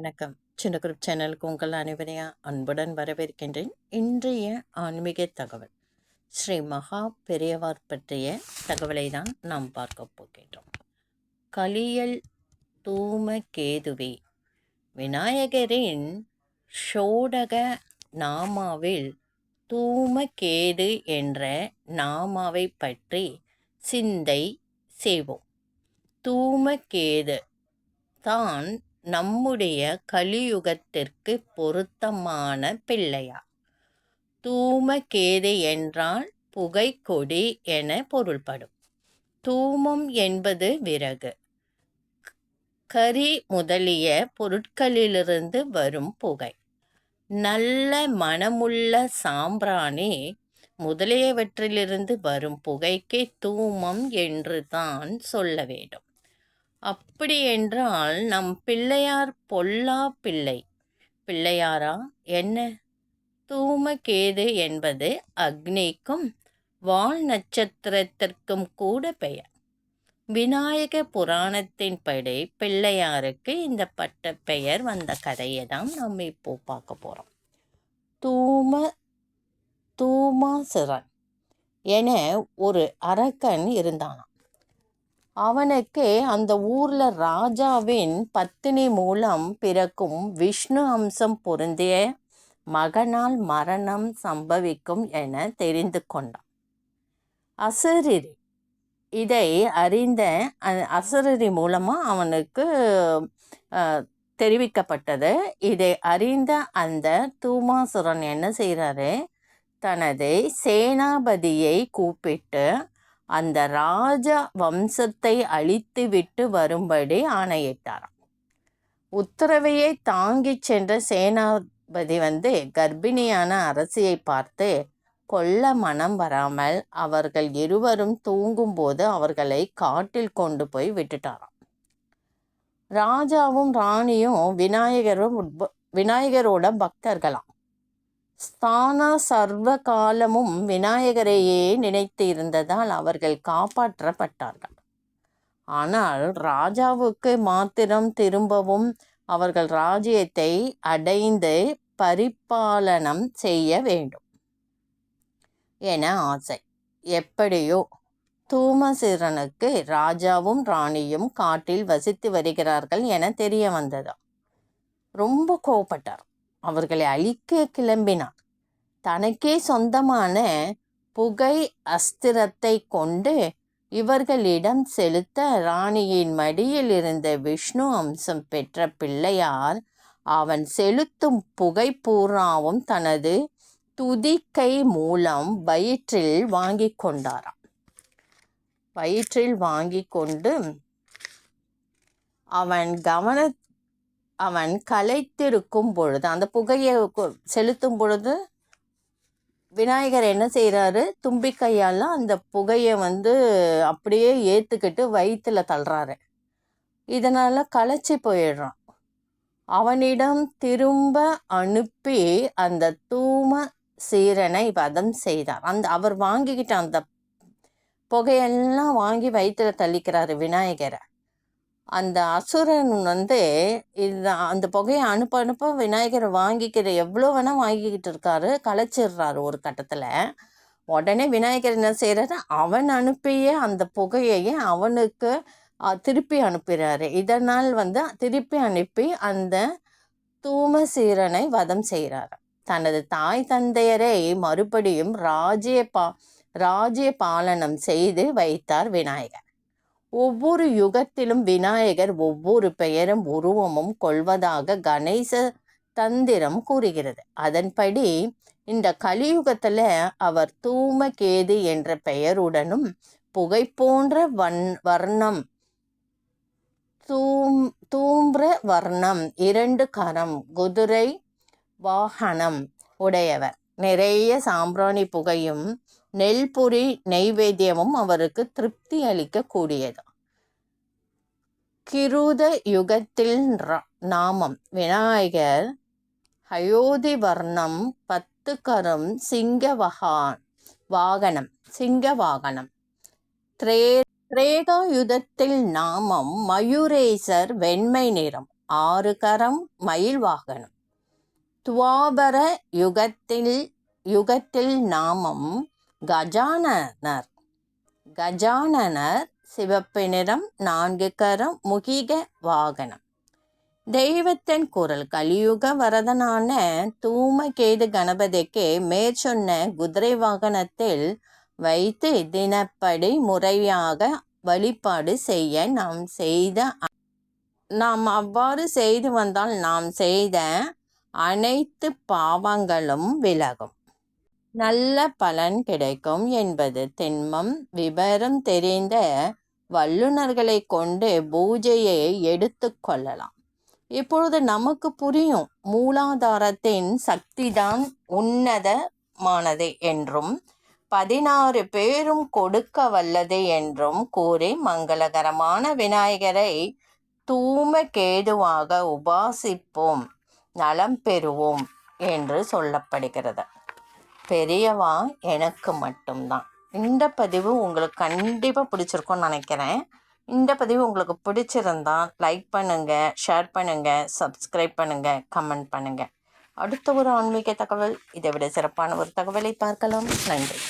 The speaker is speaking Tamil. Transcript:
வணக்கம். சின்ன குரூப் சேனலுக்கு உங்கள் அனைவரையும் அன்புடன் வரவேற்கின்றேன். இன்றைய ஆன்மீக தகவல். ஸ்ரீ மகா பெரியவார் பற்றிய தகவலை தான் நாம் பார்க்க போகின்றோம். கலியல் தூம கேதுவே விநாயகரின் ஷோடக நாமாவில் தூமகேது என்ற நாமாவை பற்றி சிந்தை செய்வோம். தூமகேது தான் நம்முடைய கலியுகத்திற்கு பொருத்தமான பிள்ளையார் தூமகேது என்றால் புகைக்கொடி என பொருள்படும். தூமம் என்பது விறகு. கரி முதலிய பொருட்களிலிருந்து வரும் புகை. நல்ல மனமுள்ள சாம்பிராணி முதலியவற்றிலிருந்து வரும் புகைக்கு தூமம் என்று தான் சொல்ல வேண்டும். அப்படி என்றால் நம் பிள்ளையார் பொல்லா பிள்ளை. பிள்ளையாரா? என்ன? தூமகேது என்பது அக்னிக்கும் வால் நட்சத்திரத்திற்கும் கூட பெயர். விநாயக புராணத்தின்படி பிள்ளையாருக்கு இந்த பட்ட பெயர் வந்த கதையை தான் நம்ம இப்போ பார்க்க போகிறோம் தூம தூமாசிரன் என ஒரு அரக்கன் இருந்தானாம். அவனுக்கு அந்த ஊரில் ராஜாவின் பத்தினி மூலம் பிறக்கும் விஷ்ணு அம்சம் பொருந்திய மகனால் மரணம் சம்பவிக்கும் என தெரிந்து கொண்டான். அசரிரி. இதை அறிந்த அசரரி மூலமாக அவனுக்கு தெரிவிக்கப்பட்டது. இதை அறிந்த அந்த தூமாசுரன் என்ன செய்கிறாரு தனது சேனாபதியை கூப்பிட்டு அந்த ராஜ வம்சத்தை அழித்து விட்டு வரும்படி ஆணையிட்டாராம். உத்தரவையை தாங்கிச் சென்ற சேனாபதி வந்து கர்ப்பிணியான அரசியை பார்த்து கொல்ல மனம் வராமல் அவர்கள் இருவரும் தூங்கும்போது அவர்களை காட்டில் கொண்டு போய் விட்டுட்டாராம். ராஜாவும் ராணியும் விநாயகரும் விநாயகரோட பக்தர்களாம். ஸ்தானா சர்வ காலமும் விநாயகரையே நினைத்து இருந்ததால் அவர்கள் காப்பாற்றப்பட்டார்கள். ஆனால் ராஜாவுக்கு மாத்திரம் திரும்பவும் அவர்கள் ராஜ்யத்தை அடைந்து பரிபாலனம் செய்ய வேண்டும் என ஆசை. எப்படியோ தூமசிரனுக்கு ராஜாவும் ராணியும் காட்டில் வசித்து வருகிறார்கள் என தெரிய வந்ததா. ரொம்ப கோபப்பட்டார் அவர்களை அழிக்க கிளம்பினார் தனக்கே சொந்தமான புகை அஸ்திரத்தை கொண்டு இவர்களிடம் செலுத்த ராணியின் மடியில் இருந்த விஷ்ணு அம்சம் பெற்ற பிள்ளையார் அவன் செலுத்தும் புகை பூராவும் தனது துதிக்கை மூலம் வயிற்றில் வாங்கி கொண்டாராம். வயிற்றில் வாங்கி கொண்டு அவன் கவன அவன் கலைத்திருக்கும் பொழுது அந்த புகையை செலுத்தும் பொழுது விநாயகர் என்ன செய்கிறாரு தும்பிக்கையால் அந்த புகையை வந்து அப்படியே ஏற்றுக்கிட்டு வயிற்றில் தள்ளுறாரு. இதனால் களைச்சி போயிடுறான். அவனிடம் திரும்ப அனுப்பி அந்த தூம சீரனை வதம் செய்தார். அந்த அவர் வாங்கிக்கிட்ட அந்த புகையெல்லாம் வாங்கி வயிற்றில் தள்ளிக்கிறாரு விநாயகரை. அந்த அசுரன் வந்து இது அந்த புகையை அனுப்ப அனுப்ப விநாயகரை வாங்கிக்கிற எவ்வளோ வேணால் வாங்கிக்கிட்டு இருக்காரு கலைச்சிடுறாரு ஒரு கட்டத்தில். உடனே விநாயகர் என்ன செய்கிறாரு அவன் அனுப்பிய அந்த புகையையே அவனுக்கு திருப்பி அனுப்புகிறாரு இதனால் வந்து திருப்பி அனுப்பி அந்த தூமசீரனை வதம் செய்கிறார் தனது தாய் தந்தையரை மறுபடியும் ராஜ்ய பா ராஜ்ய பாலனம் செய்து வைத்தார் விநாயகர். ஒவ்வொரு யுகத்திலும் விநாயகர் ஒவ்வொரு பெயரும் உருவமும் கொள்வதாக கணேச தந்திரம் கூறுகிறது. அதன்படி இந்த கலியுகத்தில் அவர் தூமகேது என்ற பெயருடனும் புகை போன்ற வன் வர்ணம் தூம் தூம்ர வர்ணம் இரண்டு கரம் குதிரை வாகனம் உடையவர். நிறைய சாம்பிராணி புகையும் நெல்புரி நெய்வேத்தியமும் அவருக்கு திருப்தி அளிக்கக்கூடியது. கிருத யுகத்தில் நாமம். விநாயகர் அயோத்தி வர்ணம் பத்து கரம் சிங்கவகான் வாகனம் சிங்க வாகனம் திரே திரேகாயுதத்தில் நாமம் மயூரேசர் வெண்மை நிறம் ஆறு கரம் மயில் வாகனம். துவாபர யுகத்தில் யுகத்தில் நாமம் கஜானனர். கஜானனர் சிவப்பு நிறம் நான்கு கரம் முகிக வாகனம். தெய்வத்தின் குரல் கலியுக வரதனான தூமகேது கணபதிக்கு மேற்சொன்ன குதிரை வாகனத்தில் வைத்து தினப்படி முறையாக வழிபாடு செய்ய நாம் செய்த நாம் அவ்வாறு செய்து வந்தால் நாம் செய்த அனைத்து பாவங்களும் விலகும். நல்ல பலன் கிடைக்கும் என்பது திண்மம் விபரம் தெரிந்த வல்லுநர்களை கொண்டு பூஜையை எடுத்துக்கொள்ளலாம் இப்பொழுது நமக்கு புரியும் மூலாதாரத்தின் சக்திதான் உன்னதமானது என்றும் பதினாறு பேரும் கொடுக்க வல்லது என்றும் கூறி மங்களகரமான விநாயகரை தூம கேதுவாக உபாசிப்போம் நலம் பெறுவோம் என்று சொல்லப்படுகிறது. பெரியவா எனக்கு மட்டும்தான். இந்த பதிவு உங்களுக்கு கண்டிப்பாக பிடிச்சிருக்கும்னு நினைக்கிறேன். இந்த பதிவு உங்களுக்கு பிடிச்சிருந்தா லைக் பண்ணுங்கள் ஷேர் பண்ணுங்கள் சப்ஸ்கிரைப் பண்ணுங்கள் கமெண்ட் பண்ணுங்கள் அடுத்த ஒரு ஆன்மீக தகவல் இதை விட சிறப்பான ஒரு தகவலை பார்க்கலாம். நன்றி.